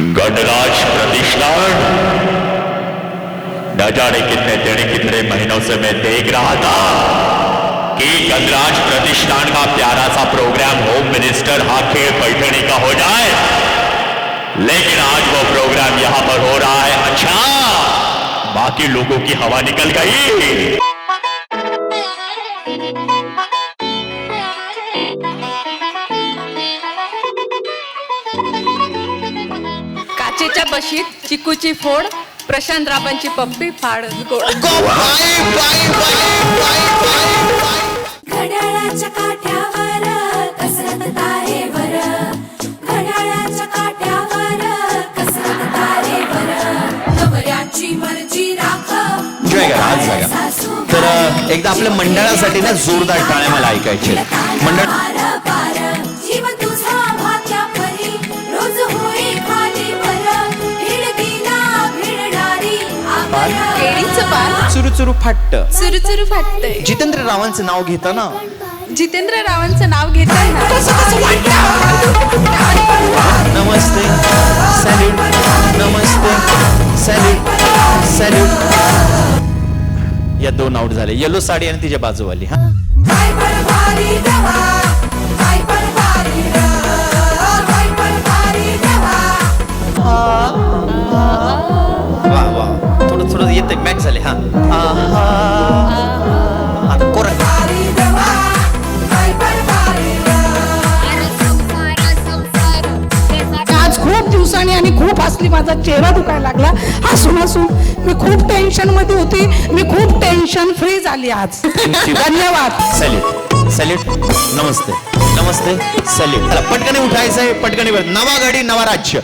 गणराज प्रतिष्ठान न जाने कितने दिन, कितने महीनों से मैं देख रहा था कि गणराज प्रतिष्ठान का प्यारा सा प्रोग्राम होम मिनिस्टर हाखे बैठने का हो जाए। लेकिन आज वो प्रोग्राम यहाँ पर हो रहा है। अच्छा बाकी लोगों की हवा निकल गई। बशीत चिकूची फोड प्रशांत राबांची पप्पी फाड गोड. घड्याळाच्या काट्यावर कसरत तारेवर घड्याळाच्या काट्यावर कसरत तारेवर नवऱ्याची मर्जी राख. जय गा, आज जागा. तर एकदा आपल्या मंडळासाठी ना जोरदार टाळ्या मला ऐकायचे मंडळ केळीचं पान चुरू चुरू फाटत चुरू चुरू फाटतंय जितेंद्र रावांचं नाव घेताना? जितेंद्र रावांचं नाव घेताना. नमस्ते सॅल्यूट. नमस्ते सॅल्यूट. सॅल्यूट. या दोन आउट झाले. येलो साडी आणि तिच्या बाजूवाली हा. खूप दिवसांनी आणि खूप हसली माझा चेहरा दुखायला लागला. हसून हसून. मी खूप टेन्शनमध्ये होती. मी खूप टेन्शन फ्री झाली आज. धन्यवाद. सॅल्यूट सॅल्यूट नमस्ते. नमस्ते सॅल्यूट चला पटकन उठायचं आहे पटकन नवा गाडी नवा राज्य.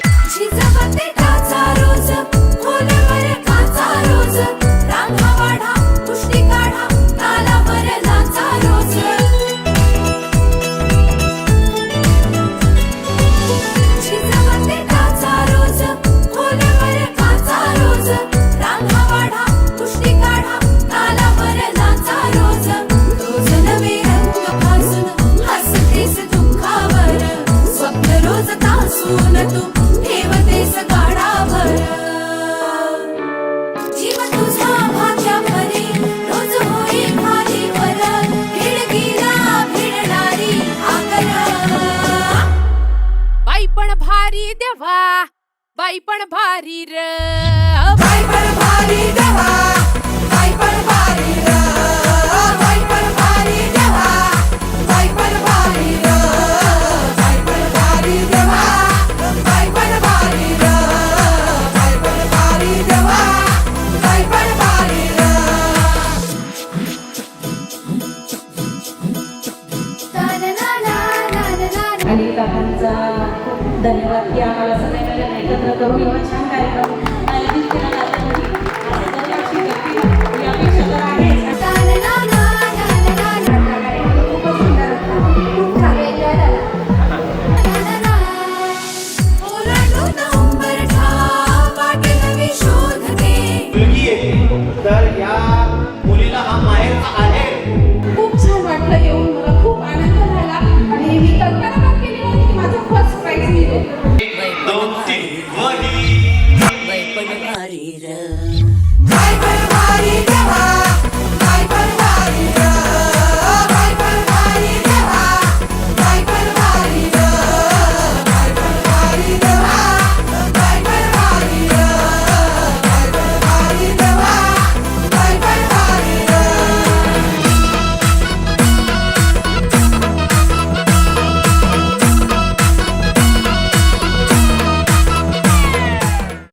देवा. बाई पण भारी र. आणि खूप धन्यवाद. की आम्हाला सगळ्यांना एकत्र करून एवढा छान कार्यक्रम आयोजित केला.